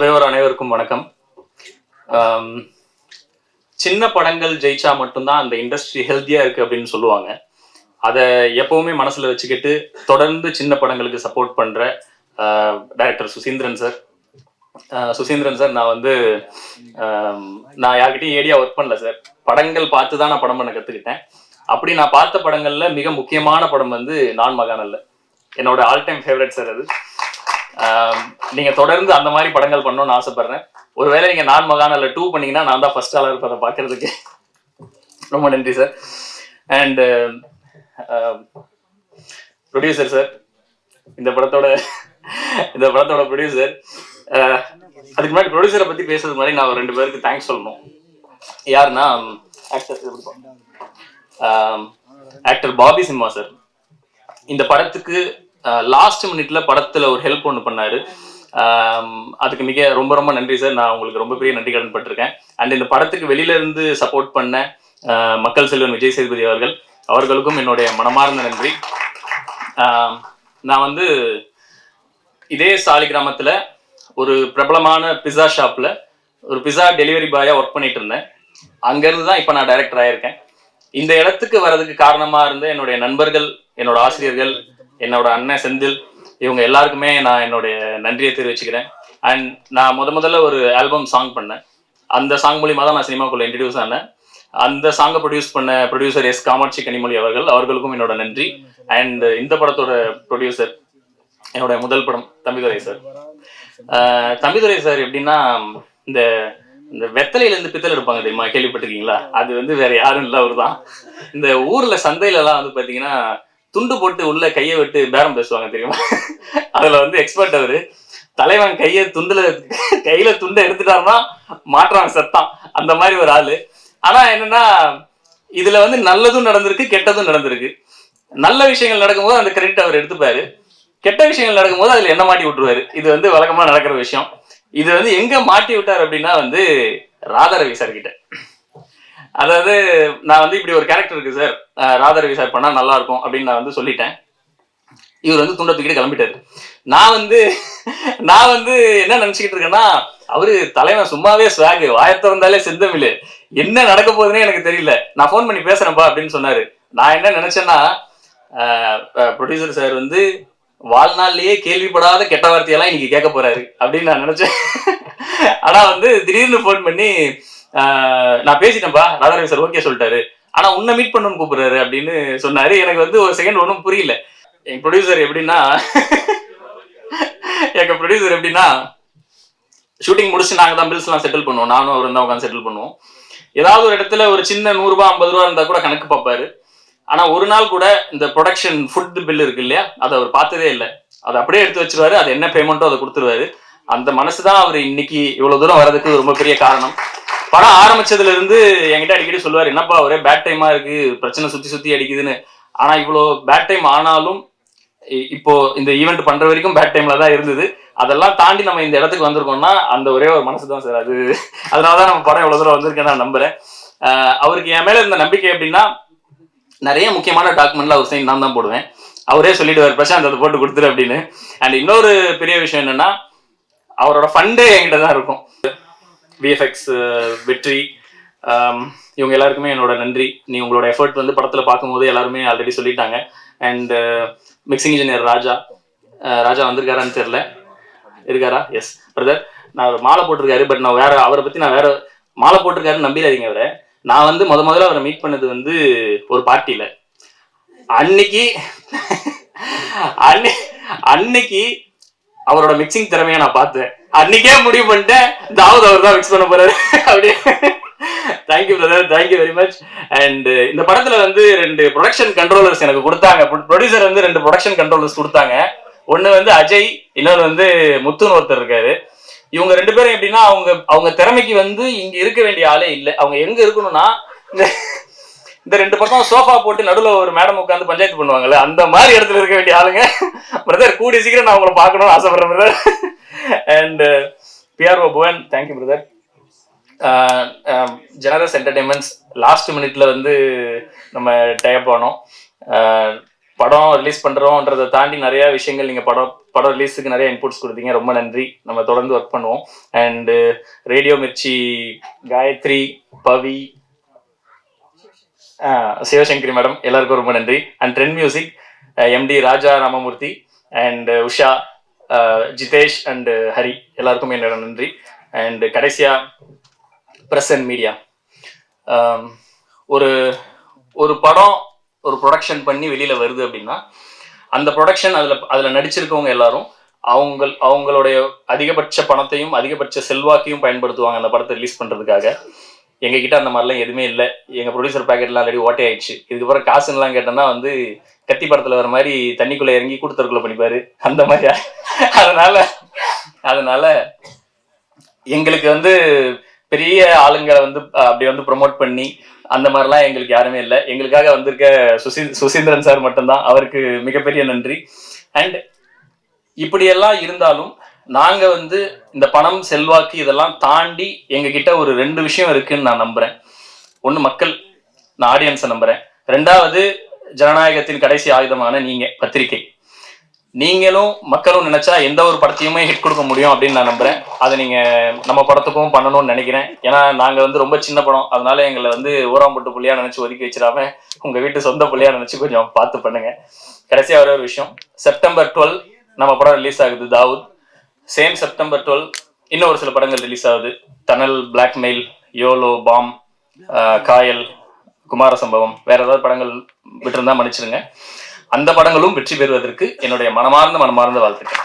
சபையோர் அனைவருக்கும் வணக்கம். சின்ன படங்கள் ஜெயிச்சா மட்டும்தான் அந்த இண்டஸ்ட்ரி ஹெல்த்தியா இருக்கு அப்படின்னு சொல்லுவாங்க. அதை எப்பவுமே மனசுல வச்சுக்கிட்டு தொடர்ந்து சின்ன படங்களுக்கு சப்போர்ட் பண்ற director Suseenthiran sir ah Suseenthiran sir நான் வந்து நான் யார்கிட்டயும் ஏடியா ஒர்க் பண்ணல சார் படங்கள் பார்த்து தான் நான் படம் பண்ண கத்துக்கிட்டேன். அப்படி நான் பார்த்த படங்கள்ல மிக முக்கியமான படம் வந்து நான் மகானல்ல என்னோட ஆல் டைம் ஃபேவரட் சார் அது. நீங்க தொடர்ந்து அந்த மாதிரி படங்கள் பண்ணணும்னு ஆசைப்படுறேன். ஒருவேளை நீங்க நான் மகானல்ல டூ பண்ணீங்கன்னா நான் தான் ஃபர்ஸ்ட் ஆளா இருப்பதை பார்க்கறதுக்கு. ரொம்ப நன்றி சார் அண்ட் ப்ரொடியூசர் சார் இந்த படத்தோட இந்த படத்தோட ப்ரொடியூசர் அதுக்கு முன்னாடி ப்ரொடியூசரை பத்தி பேசுறது மாதிரி நான் ஒரு ரெண்டு பேருக்கு தேங்க்ஸ் சொல்லணும். யாருன்னா actor actor Bobby Simha sir இந்த படத்துக்கு லாஸ்ட் மினிட்ல படத்துல ஒரு ஹெல்ப் ஒன்று பண்ணாரு. அதுக்கு மிக ரொம்ப ரொம்ப நன்றி சார் நான் உங்களுக்கு ரொம்ப பெரிய நன்றி கடன் பட்டிருக்கேன். அண்ட் இந்த படத்துக்கு வெளியில இருந்து சப்போர்ட் பண்ண மக்கள் செல்வன் விஜய் சேதுபதி அவர்கள் அவர்களுக்கும் என்னுடைய மனமார்ந்த நன்றி. நான் வந்து இதே சாலி கிராமத்தில் ஒரு பிரபலமான பிஸா ஷாப்பில் ஒரு பிஸா டெலிவரி பாயாக ஒர்க் பண்ணிட்டு இருந்தேன். அங்கேருந்து தான் இப்போ நான் டைரக்டர் ஆயிருக்கேன். இந்த இடத்துக்கு வர்றதுக்கு காரணமாக இருந்த என்னுடைய நண்பர்கள் என்னோட ஆசிரியர்கள் என்னோட அண்ணன் செந்தில் இவங்க எல்லாருக்குமே நான் என்னுடைய நன்றியை தெரிவிச்சுக்கிறேன். அண்ட் நான் முத முதல்ல ஒரு ஆல்பம் சாங் பண்ணேன். அந்த சாங் மூலியமாக தான் நான் சினிமாக்குள்ள இன்ட்ரடியூஸ் ஆனேன். அந்த சாங்கை ப்ரொடியூஸ் பண்ண ப்ரொடியூசர் எஸ் காமாட்சி கனிமொழி அவர்கள் அவர்களுக்கும் என்னோட நன்றி. அண்ட் இந்த படத்தோட ப்ரொடியூசர் என்னோட முதல் படம் தம்பிதுரை சார். தம்பிதுரை சார் எப்படின்னா இந்த இந்த வெத்தலையில இருந்து பித்தளை எடுப்பாங்க தெரியுமா? கேள்விப்பட்டிருக்கீங்களா? அது வந்து வேற யாரும் இல்லை அவர் தான் இந்த ஊர்ல சந்தையிலலாம் வந்து பாத்தீங்கன்னா துண்டு போட்டு உள்ள கையை விட்டு பேரம் பேசுவாங்க தெரியுமா? அதுல வந்து எக்ஸ்பர்ட் அவரு தலைவன் கையை துண்டுல கையில துண்டை எடுத்துட்டாருன்னா மாற்றுறாங்க சத்தம். அந்த மாதிரி ஒரு ஆளு. ஆனா என்னன்னா இதுல வந்து நல்லதும் நடந்திருக்கு கெட்டதும் நடந்திருக்கு. நல்ல விஷயங்கள் நடக்கும்போது அந்த கிரெடிட் அவர் எடுத்துப்பாரு. கெட்ட விஷயங்கள் நடக்கும்போது அதுல என்ன மாட்டி விட்டுருவாரு? இது வந்து வழக்கமா நடக்கிற விஷயம். இது வந்து எங்க மாட்டி விட்டார் அப்படின்னா வந்து ராதாரவி சார் கிட்ட. அதாவது நான் வந்து இப்படி ஒரு கேரக்டர் இருக்கு சார் ராதாரவி சார் பண்ணா நல்லா இருக்கும் அப்படின்னு நான் வந்து சொல்லிட்டேன். இவர் வந்து துண்டை தூக்கிட்டு கிளம்பிட்டாரு. நான் வந்து நான் வந்து என்ன நினைச்சுக்கிட்டு இருக்கேன்னா அவரு தலைவன் சும்மாவே ஸ்வாகு வாயத்திறந்தாலே செந்தமிழ். என்ன நடக்க போகுதுன்னே எனக்கு தெரியல. நான் ஃபோன் பண்ணி பேசுறேன்ப்பா அப்படின்னு சொன்னாரு. நான் என்ன நினைச்சேன்னா ப்ரொடியூசர் சார் வந்து வாழ்நாள்லயே கேள்விப்படாத கெட்ட வார்த்தையெல்லாம் இன்னைக்கு கேட்க போறாரு. அப்படின்னு நான் நினைச்சேன். ஆனா வந்து திடீர்னு ஃபோன் பண்ணி நான் பேசிட்டேன்பா ராதாரவி சார் ஓகே சொல்லிட்டாரு. ஆனா உன்னை மீட் பண்ணணும்னு கூப்பிடுறாரு அப்படின்னு சொன்னாரு. எனக்கு வந்து ஒரு செகண்ட் ஒன்றும் புரியல. என் ப்ரொடியூசர் எப்படின்னா எங்க ப்ரொடியூசர் எப்படின்னா ஷூட்டிங் முடிச்சு நாங்க தான் பில்ஸ் எல்லாம் செட்டில் பண்ணுவோம். நானும் அவர் தான் உட்காந்து செட்டில் பண்ணுவோம். ஏதாவது ஒரு இடத்துல ஒரு சின்ன நூறுரூபா ஐம்பது ரூபா இருந்தா கூட கணக்கு பார்ப்பாரு. ஆனா ஒரு நாள் கூட இந்த ப்ரொடக்ஷன் ஃபுட் பில் இருக்கு இல்லையா அதை அவர் பார்த்ததே இல்லை. அதை அப்படியே எடுத்து வச்சிருவாரு. அது என்ன பேமெண்ட்டோ அதை கொடுத்துருவாரு. அந்த மனசு தான் அவர் இன்னைக்கு இவ்வளவு தூரம் வர்றதுக்கு ரொம்ப பெரிய காரணம். படம் ஆரம்பிச்சதுல இருந்து என்கிட்ட அடிக்கடி சொல்லுவார் என்னப்பா ஒரே பேட் டைமா இருக்கு பிரச்சனை சுத்தி சுத்தி அடிக்குதுன்னு. ஆனா இவ்வளோ பேட் டைம் ஆனாலும் இ- இப்போ இந்த ஈவெண்ட் பண்ற வரைக்கும் பேட் டைம்ல தான் இருந்தது. அதெல்லாம் தாண்டி நம்ம இந்த இடத்துக்கு வந்திருக்கோம்னா அந்த ஒரே ஒரு மனசு தான் சார். அது அதனாலதான் நம்ம படம் இவ்வளவு தூரம் வந்திருக்கேன் நான் நம்புறேன். அவருக்கு என் மேல இருந்த நம்பிக்கை அப்படின்னா நிறைய முக்கியமான டாக்குமெண்ட்ல அவர் சைன் நான் தான் போடுவேன். அவரே சொல்லிடுவார் பிரசாந்த் அதை போட்டு கொடுத்துரு அப்படின்னு. அண்ட் இன்னொரு பெரிய விஷயம் என்னன்னா அவரோட ஃபண்டே என்கிட்ட தான் இருக்கும். விஎஃப்எக்ஸ் uh, வெற்றி. Um, இவங்க எல்லாருக்குமே என்னோட நன்றி. நீ உங்களோட எஃபர்ட் வந்து படத்தில் பார்க்கும்போது எல்லாருமே ஆல்ரெடி சொல்லிட்டாங்க. And mixing engineer Raja. Uh, Raja வந்திருக்காரான்னு தெரியல. இருக்காரா? எஸ் பிரதர் நான் அவர் மாலை போட்டிருக்காரு பட் நான் வேற அவரை பத்தி நான் வேற மாலை போட்டிருக்காருன்னு நம்பிடாதீங்க அவரை. நான் வந்து முத முதல்ல அவரை மீட் பண்ணது வந்து ஒரு பார்ட்டியில. அன்னைக்கு அன்னை அன்னைக்கு அவரோட மிக்சிங் திறமையை நான் பார்த்தேன். அன்னைக்கே முடிவு பண்ணிட்டேன். தாவூத் அவர் தான் மிக்ஸ் பண்ண போறாரு. அப்படியே. Thank you brother thank you very much and இந்த படத்துல வந்து ரெண்டு ப்ரொடக்ஷன் கண்ட்ரோலர்ஸ் எனக்கு கொடுத்தாங்க. ப்ரொடியூசர் வந்து ரெண்டு ப்ரொடக்ஷன் கண்ட்ரோலர்ஸ் கொடுத்தாங்க. ஒன்னு வந்து அஜய் இன்னொரு வந்து முத்துன்னு ஒருத்தர் இருக்காரு. இவங்க ரெண்டு பேரும் எப்படின்னா அவங்க அவங்க திறமைக்கு வந்து இங்க இருக்க வேண்டிய ஆளே இல்லை. அவங்க எங்க இருக்கணும்னா இந்த ரெண்டு பக்கம் சோஃபா போட்டு நடுவில் ஒரு மேடம் உட்காந்து பஞ்சாயத்து பண்ணுவாங்கல்ல அந்த மாதிரி இடத்துல இருக்க வேண்டிய ஆளுங்க. பிரதர் கூடிய சீக்கிரம் நான் உங்களை பார்க்கணும்னு ஆசைப்படுறேன் brother and PRO Bhuvan thank you brother generous entertainments last மினிட்ல வந்து நம்ம டயப் ஆனோம். Uh, படம் ரிலீஸ் பண்ணுறோன்றதை தாண்டி நிறைய விஷயங்கள் நீங்கள் படம் படம் ரிலீஸுக்கு நிறைய இன்புட்ஸ் கொடுத்தீங்க ரொம்ப நன்றி. நம்ம தொடர்ந்து ஒர்க் பண்ணுவோம். And radio Mirchi Gayathri Pavi Sivasankari madam எல்லாருக்கும் ரொம்ப நன்றி. And trend music MD Raja Ramamoorthy and Usha Jitesh and Hari எல்லாருக்கும் என்னோட நன்றி. அண்ட் கடைசியா ப்ரெஸ் அண்ட் மீடியா ஒரு ஒரு படம் ஒரு ப்ரொடக்ஷன் பண்ணி வெளியில வருது அப்படின்னா அந்த ப்ரொடக்ஷன் அதுல அதுல நடிச்சிருக்கவங்க எல்லாரும் அவங்க அவங்களுடைய அதிகபட்ச பணத்தையும் அதிகபட்ச செல்வாக்கையும் பயன்படுத்துவாங்க அந்த படத்தை ரிலீஸ் பண்றதுக்காக. எங்ககிட்ட அந்த மாதிரிலாம் எதுவுமே இல்லை. எங்க ப்ரொடியூசர் பேக்கெட்லாம் ஆல்ரெடி ஓட்டை ஆயிடுச்சு. இதுக்கப்புறம் காசுன்னெலாம் கேட்டோம்னா வந்து கத்தி படத்தில் வர மாதிரி தண்ணிக்குள்ள இறங்கி கொடுத்துருக்குள்ள பண்ணிப்பாரு. அந்த மாதிரி. அதனால அதனால எங்களுக்கு வந்து பெரிய ஆளுங்களை வந்து அப்படி வந்து ப்ரொமோட் பண்ணி அந்த மாதிரிலாம் எங்களுக்கு யாருமே இல்லை. எங்களுக்காக வந்திருக்க சுசி சுசீந்திரன் சார் மட்டும்தான். அவருக்கு மிகப்பெரிய நன்றி. அண்ட் இப்படியெல்லாம் இருந்தாலும் நாங்க வந்து இந்த பணம் செல்வாக்கு இதெல்லாம் தாண்டி எங்ககிட்ட ஒரு ரெண்டு விஷயம் இருக்குன்னு நான் நம்புறேன். ஒண்ணு மக்கள். நான் ஆடியன்ஸை நம்புறேன். ரெண்டாவது ஜனநாயகத்தின் கடைசி ஆயுதமான நீங்க பத்திரிகை. நீங்களும் மக்களும் நினைச்சா எந்த ஒரு படத்தையுமே ஹிட் கொடுக்க முடியும் அப்படின்னு நான் நம்புறேன். அதை நீங்க நம்ம படத்துக்கும் பண்ணணும்னு நினைக்கிறேன். ஏன்னா நாங்க வந்து ரொம்ப சின்ன படம். அதனால எங்களை வந்து ஊராம்பட்டு புள்ளியா நினைச்சு ஒதுக்கி வச்சிடாம உங்க வீட்டு சொந்த புள்ளியா நினைச்சு கொஞ்சம் பார்த்து பண்ணுங்க. கடைசியா ஒரே ஒரு விஷயம். செப்டம்பர் டுவெல் நம்ம படம் ரிலீஸ் ஆகுது தாவூத். சேம் செப்டம்பர் டுவெல் இன்னும் ஒரு சில படங்கள் ரிலீஸ் ஆகுது. Tunnel blackmail YOLO bomb Kayal Kumara சம்பவம் வேற ஏதாவது படங்கள் விட்டிருந்தா மன்னிச்சிருங்க அந்த படங்களும் வெற்றி பெறுவதற்கு என்னுடைய மனமார்ந்த மனமார்ந்த வாழ்த்துக்கள்.